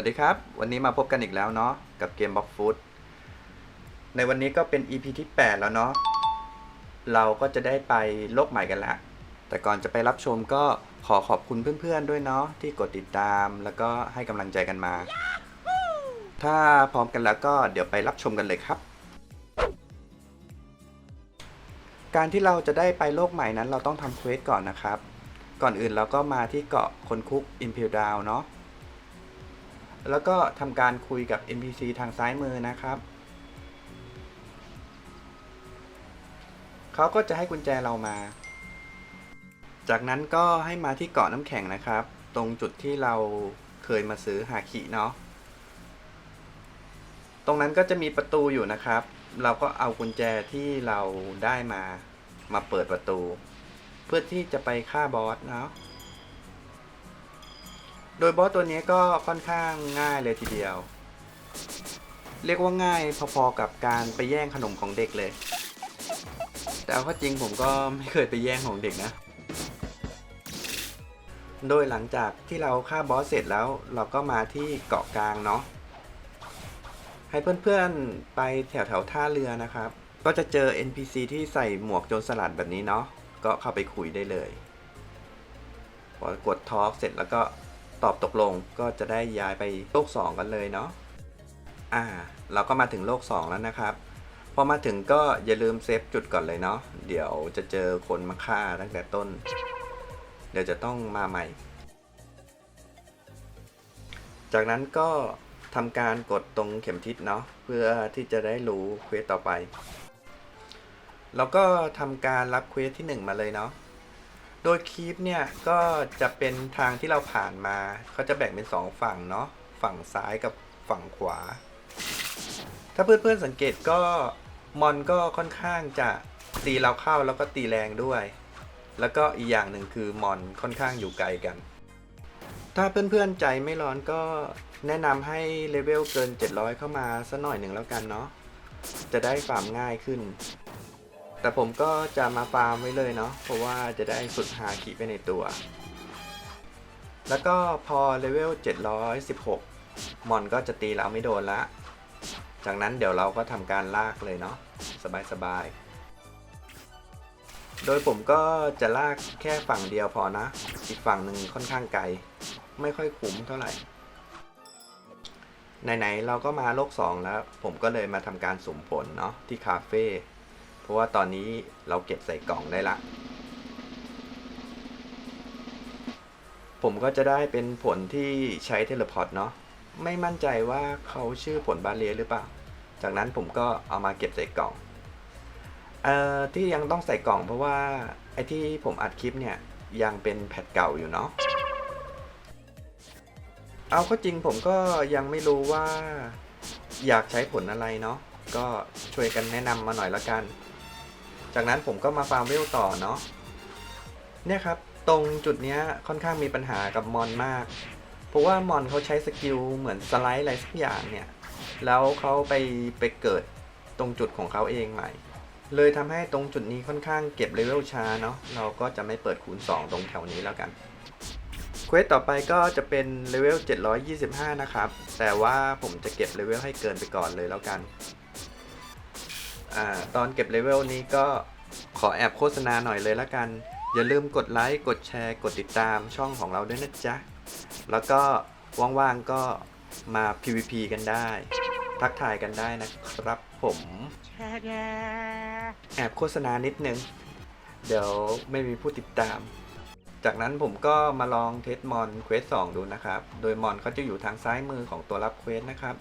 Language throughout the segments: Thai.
วัสดีครับ วันนี้มาพบกันอีกแล้วเนาะกับเกม Box Food ในวันนี้ก็เป็น EP ที่ 8 แล้วเนาะเราก็จะได้ไปโลกใหม่กันละ แต่ก่อนจะไปรับชมก็ขอขอบคุณเพื่อนๆด้วยเนาะที่กดติดตามแล้วก็ให้กำลังใจกันมา ถ้าพร้อมกันแล้วก็เดี๋ยวไปรับชมกันเลยครับ การที่เราจะได้ไปโลกใหม่นั้น เราต้องทำเควสก่อนนะครับ ก่อนอื่นเราก็มาที่เกาะคนคุก Impel Down เนาะ แล้วก็ทำการคุยกับ NPC ทางซ้ายมือนะครับ เขาก็จะให้กุญแจเรามา จากนั้นก็ให้มาที่เกาะน้ำแข็งนะครับ ตรงจุดที่เราเคยมาซื้อหาขีเนาะ ตรงนั้นก็จะมีประตูอยู่นะครับ เราก็เอากุญแจที่เราได้มา มาเปิดประตู เพื่อที่จะไปฆ่าบอสเนาะ โดยบอสตัวนี้ก็ค่อนข้างง่ายเลยทีเดียว เรียกว่าง่ายพอๆกับการไปแย่งขนมของเด็กเลย แต่เอาข้าจริงผมก็ไม่เคยไปแย่งของเด็กนะ โดยหลังจากที่เราฆ่าบอสเสร็จแล้วเราก็มาที่เกาะกลางเนาะให้เพื่อนๆไปแถวแถวๆท่าเรือนะครับ ก็จะเจอ NPC ที่ใส่หมวกโจรสลัดแบบนี้เนาะก็เข้าไปคุยได้เลยพอกดทอล์กเสร็จแล้วก็ ตอบตกลงก็จะได้ย้ายไปโลก 2 กันเลยเนาะอ่า เราก็มาถึงโลก 2 แล้วนะครับ พอมาถึงก็อย่าลืมเซฟจุดก่อนเลยเนาะเดี๋ยวจะเจอคนมาฆ่าตั้งแต่ต้น เดี๋ยวจะต้องมาใหม่ จากนั้นก็ทำการกดตรงเข็มทิศเนาะเพื่อที่จะได้รู้เควสต่อไป แล้วก็ทำการรับเควสที่ 1 มาเลยเนาะ โดยคลิปเนี่ยก็จะเป็นทางที่เราผ่านมาเขาจะแบ่งเป็นสองฝั่งเนาะฝั่งซ้ายกับฝั่งขวา ถ้าเพื่อนๆสังเกตก็มอนก็ค่อนข้างจะตีเราเข้าแล้วก็ตีแรงด้วย แล้วก็อีกอย่างหนึ่งคือมอนค่อนข้างอยู่ไกลกัน ถ้าเพื่อนๆใจไม่ร้อนก็แนะนำให้เลเวลเกิน 700 เข้ามาสักหน่อยหนึ่งแล้วกันเนาะจะได้ฟาร์มง่ายขึ้น แต่ผมก็จะมาฟาร์มไว้เลยเนาะเพราะว่าจะได้ฝึกหาขีไปในตัว แล้วก็พอเลเวล 716 มอนก็จะตีเราไม่โดนละ จากนั้นเดี๋ยวเราก็ทำการลากเลยเนาะสบายๆ โดยผมก็จะลากแค่ฝั่งเดียวพอนะ อีกฝั่งหนึ่งค่อนข้างไกล ไม่ค่อยคุ้มเท่าไหร่ไหนๆเราก็มาโลก 2 แล้ว ผมก็เลยมาทำการสุ่มผลเนาะที่คาเฟ่ ราะว่าตอนนี้เราเก็บใส่กล่องได้ละ ผมก็จะได้เป็นผลที่ใช้เทเลพอร์ตเนาะไม่มั่นใจว่าเขาชื่อผลบาเลียหรือเปล่า จากนั้นผมก็เอามาเก็บใส่กล่องเอ่อที่ยังต้องใส่กล่องเพราะว่าไอ้ที่ผมอัดคลิปเนี่ยยังเป็นแพทเก่าอยู่เนาะเอาก็จริงผมก็ยังไม่รู้ว่าอยากใช้ผลอะไรเนาะก็ช่วยกันแนะนำมาหน่อยละกัน จากนั้นผมก็มาฟาร์มเวลต่อเนาะเนี่ยครับ ตรงจุดเนี้ยค่อนข้างมีปัญหากับมอนมาก เพราะว่ามอนเขาใช้สกิลเหมือนสไลด์อะไรสักอย่างเนี่ย แล้วเขาไปไปเกิดตรงจุดของเขาเองใหม่ เลยทำให้ตรงจุดนี้ค่อนข้างเก็บเลเวลช้าเนาะเราก็จะไม่เปิดคูณ 2 ตรงแถวนี้แล้วกันเควสต่อไปก็จะเป็นเลเวล725 นะครับ แต่ว่าผมจะเก็บเลเวลให้เกินไปก่อนเลยแล้วกัน อ่าตอนเก็บเลเวลนี้ก็ขอแอบโฆษณาหน่อยเลยละกัน อย่าลืมกดไลค์ กดแชร์ กดติดตามช่องของเราด้วยนะจ๊ะ แล้วก็ว่างๆก็มา PVP กันได้ ทักทายกันได้นะครับผมแอบโฆษณานิดนึง เดี๋ยวไม่มีผู้ติดตาม จากนั้นผมก็มาลองเทสมอนเควส2ดูนะครับ โดยมอนเขาจะอยู่ทางซ้ายมือของตัวรับเควสนะครับ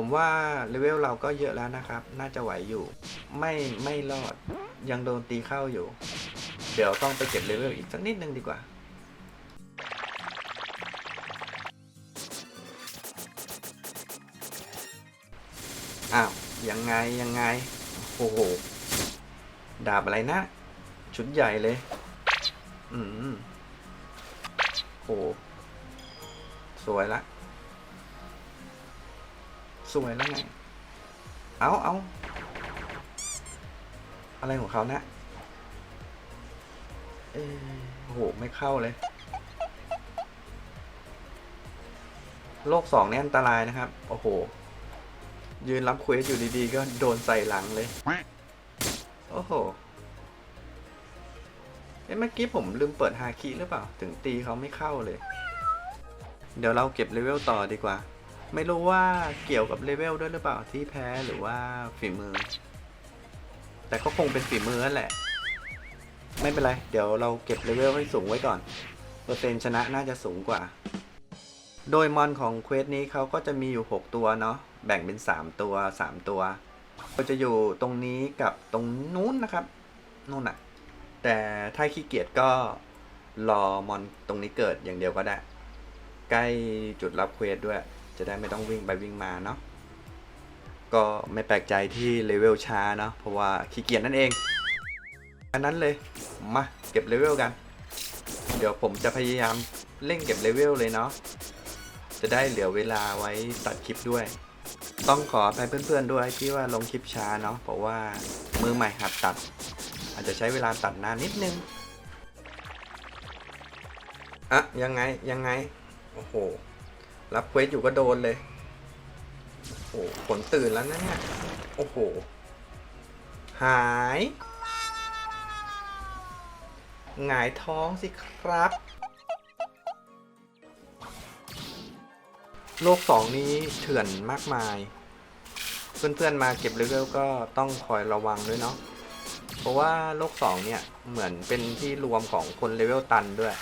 ผมว่าเลเวลเราก็เยอะแล้วนะครับ น่าจะไหวอยู่ ไม่ไม่รอด ยังโดนตีเข้าอยู่ เดี๋ยวต้องไปเก็บเลเวลอีกสักนิดนึงดีกว่า อ้าว ยังไงยังไง โอ้โห ดาบอะไรนะ ชุดใหญ่เลย อืมโห สวยละ สวยแล้วไง เอาเอาอะไรของเขานะเออโห ไม่เข้าเลย โลกสองนี่อันตรายนะครับ โอ้โห ยืนรับเควสอยู่ดีๆ ก็โดนใส่หลังเลย โอ้โห เอ้เมื่อกี้ผมลืมเปิดฮาคิหรือเปล่า ถึงตีเขาไม่เข้าเลย เดี๋ยวเราเก็บเลเวลต่อดีกว่า ไม่รู้ว่าเกี่ยวกับเลเวลด้วยหรือเปล่าที่แพ้หรือว่าฝีมือ แต่ก็คงเป็นฝีมือนั่นแหละ ไม่เป็นไร เดี๋ยวเราเก็บเลเวลให้สูงไว้ก่อน เปอร์เซ็นต์ชนะน่าจะสูงกว่า โดยมอนของเควสนี้เขาก็จะมีอยู่ 6 ตัวเนาะ แบ่งเป็น 3 ตัว 3 ตัวก็จะอยู่ตรงนี้กับตรงนู้นนะครับ นู่นอะแต่ถ้าขี้เกียจก็รอมอนตรงนี้เกิดอย่างเดียวก็ได้ ใกล้จุดรับเควสด้วย จะได้ไม่ต้องวิ่งไปวิ่งมาเนาะก็ไม่แปลกใจที่เลเวลช้าเนาะเพราะว่าขี้เกียจนั่นเองอันนั้นเลยมาเก็บเลเวลกัน เดี๋ยวผมจะพยายามเร่งเก็บเลเวลเลยเนาะจะได้เหลือเวลาไว้ตัดคลิปด้วย ต้องขออภัยเพื่อนๆด้วยที่ว่าลงคลิปช้าเนาะเพราะว่ามือใหม่หัดตัด อาจจะใช้เวลาตัดนานนิดนึงอะยังไงยังไง โอ้โห รับเควสอยู่ก็โดนเลย โอ้โหผลตื่นแล้วนะเนี่ยโอ้โห หายหงายท้องสิครับ โลกสองนี้เถื่อนมากมาย เพื่อนๆมาเก็บเลเวลก็ต้องคอยระวังด้วยเนาะ เพราะว่าโลกสองเนี่ย เหมือนเป็นที่รวมของคนเลเวลตันด้วย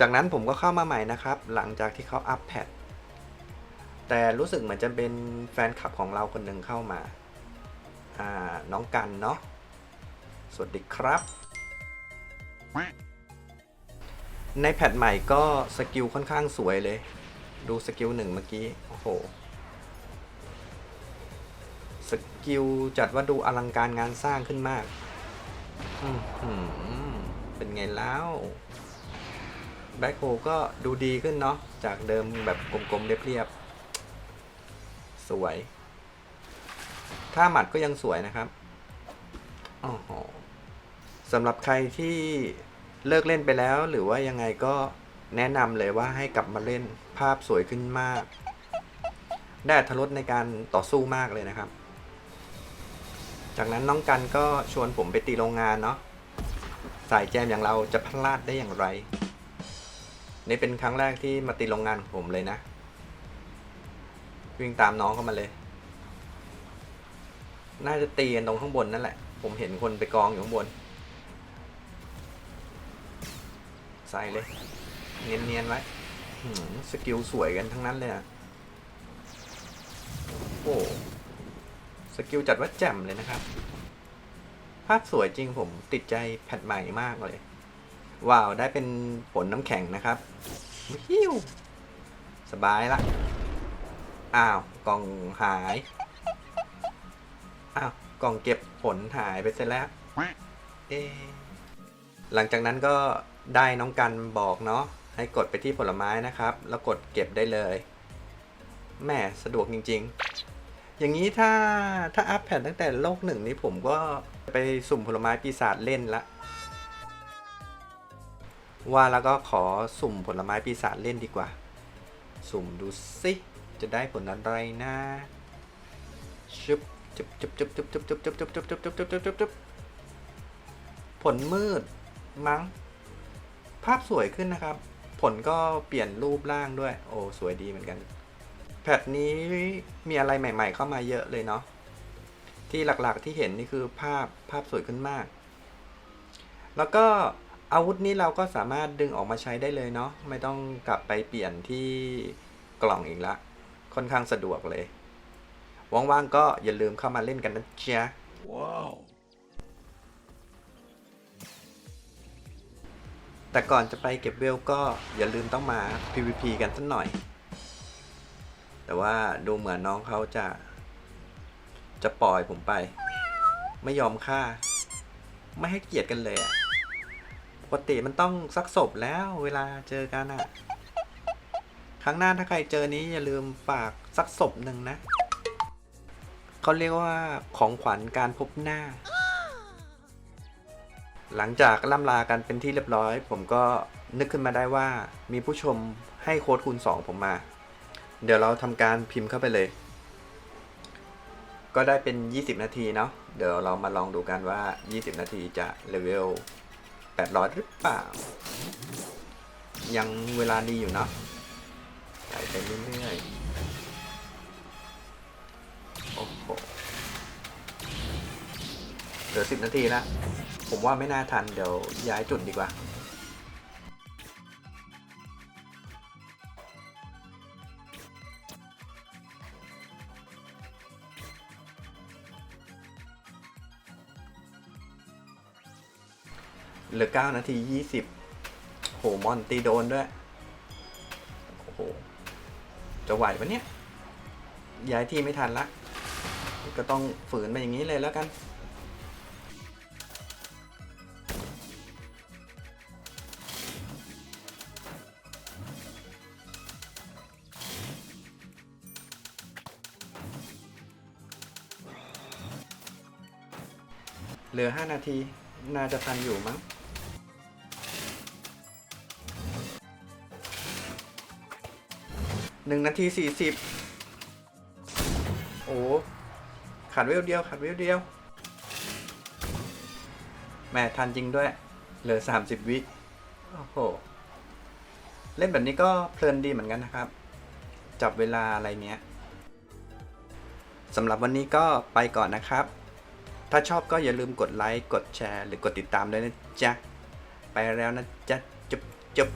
จากนั้นผมก็เข้ามาใหม่นะครับ หลังจากที่เขาอัปแพดแต่รู้สึกเหมือนจะเป็นแฟนคลับของเราคนหนึ่งเข้ามาอ่าน้องกันเนาะสวัสดีครับ ในแพทใหม่ก็สกิลค่อนข้างสวยเลย ดูสกิลหนึ่งเมื่อกี้ โอ้โห สกิลจัดว่าดูอลังการงานสร้างขึ้นมากอือหือเป็นไงแล้ว แบ็คโฮก็ดูดีขึ้นเนาะจากเดิมแบบกลมๆเรียบๆ สวย ถ้าหมัดก็ยังสวยนะครับอ๋อสำหรับใครที่เลิกเล่นไปแล้วหรือว่ายังไงก็แนะนำเลยว่าให้กลับมาเล่นภาพสวยขึ้นมาก ได้อรรถรสในการต่อสู้มากเลยนะครับ จากนั้นน้องกันก็ชวนผมไปตีโรงงานเนาะสายแจมอย่างเราจะพลาดได้อย่างไร นี่เป็นครั้งแรกที่มาตีโรงงานของผมเลยนะ วิ่งตามน้องเข้ามาเลย น่าจะตีกันตรงข้างบนนั่นแหละ ผมเห็นคนไปกองอยู่ข้างบน ใส่เลย เนียนๆไว้สกิลสวยกันทั้งนั้นเลยอะโอ้สกิลจัดว่าแจ่มเลยนะครับ ภาพสวยจริงผมติดใจแพทใหม่มากเลย ว้าวได้เป็นผลน้ำแข็งนะครับฮิวสบายละ อ้าว กล่องหาย อ้าว กล่องเก็บผลหายไปเสร็จแล้ว เอ หลังจากนั้นก็ได้น้องกันบอกเนาะ ให้กดไปที่ผลไม้นะครับ แล้วกดเก็บได้เลย แม่สะดวกจริง ๆ อย่างนี้ถ้าถ้าอัพแผ่นตั้งแต่โลกหนึ่งนี้ผมก็ไปสุ่มผลไม้ปีศาจเล่นละ ว่าแล้วก็ขอสุ่มผลไม้ปีศาจเล่นดีกว่า สุ่มดูสิจะได้ผลอะไรนะชุบจุบจุบจุบจุบจุบจุบจุบจุบจุบจุบจุบจุบจุบจุบจุบผลมืดมั้ง ภาพสวยขึ้นนะครับ ผลก็เปลี่ยนรูปร่างด้วย โอ้ สวยดีเหมือนกัน แพทนี้มีอะไรใหม่ ๆ เข้ามาเยอะเลยเนาะ ที่หลักๆที่เห็นนี่คือภาพภาพสวยขึ้นมาก แล้วก็ อาวุธนี้เราก็สามารถดึงออกมาใช้ได้เลยเนาะไม่ต้องกลับไปเปลี่ยนที่กล่องอีกละ ค่อนข้างสะดวกเลย ว่างๆก็อย่าลืมเข้ามาเล่นกันนะจ๊ะ Wow. แต่ก่อนจะไปเก็บเวลก็อย่าลืมต้องมา PVP กันสักหน่อย แต่ว่าดูเหมือนน้องเขาจะ จะปล่อยผมไป ไม่ยอมฆ่า ไม่ให้เกียรติกันเลยอะป กติมันต้องซักศพแล้วเวลาเจอกันอะครั้งหน้าถ้าใครเจอนี้อย่าลืมฝากสักศพหนึ่งนะเขาเรียกว่าของขวัญการพบหน้า หลังจากล่ำลากันเป็นที่เรียบร้อย ผมก็นึกขึ้นมาได้ว่ามีผู้ชมให้โค้ดคูณ 2 ผมมา เดี๋ยวเราทำการพิมพ์เข้าไปเลย ก็ได้เป็น 20 นาทีเนาะเดี๋ยวเรามาลองดูกันว่า 20 นาทีจะเลเวล 800 หรือเปล่า ยังเวลาดีอยู่เนาะไหลไปเรื่อยๆ โอ้โห เหลือ 10 นาทีละผมว่าไม่น่าทัน เดี๋ยวย้ายจุดดีกว่า เหลือ 9 นาที 20 โห มอนตีโดนด้วย โอ้โห จะไหวปะเนี่ย ย้ายที่ไม่ทันละ ก็ต้องฝืนไปอย่างนี้เลยแล้วกัน เหลือ 5 นาที น่าจะทันอยู่มั้ง หนึ่งนาทีสี่สิบโอ้ขาดเวลเดียวขาดเวลเดียวแม่ทันจริงด้วย เหลือ30วิโอ้โห เล่นแบบนี้ก็เพลินดีเหมือนกันนะครับ จับเวลาอะไรเนี้ยสำหรับวันนี้ก็ไปก่อนนะครับ ถ้าชอบก็อย่าลืมกดไลค์ กดแชร์ หรือกดติดตามด้วยนะจ๊ะ ไปแล้วนะจ๊ะ จุ๊บจุ๊บ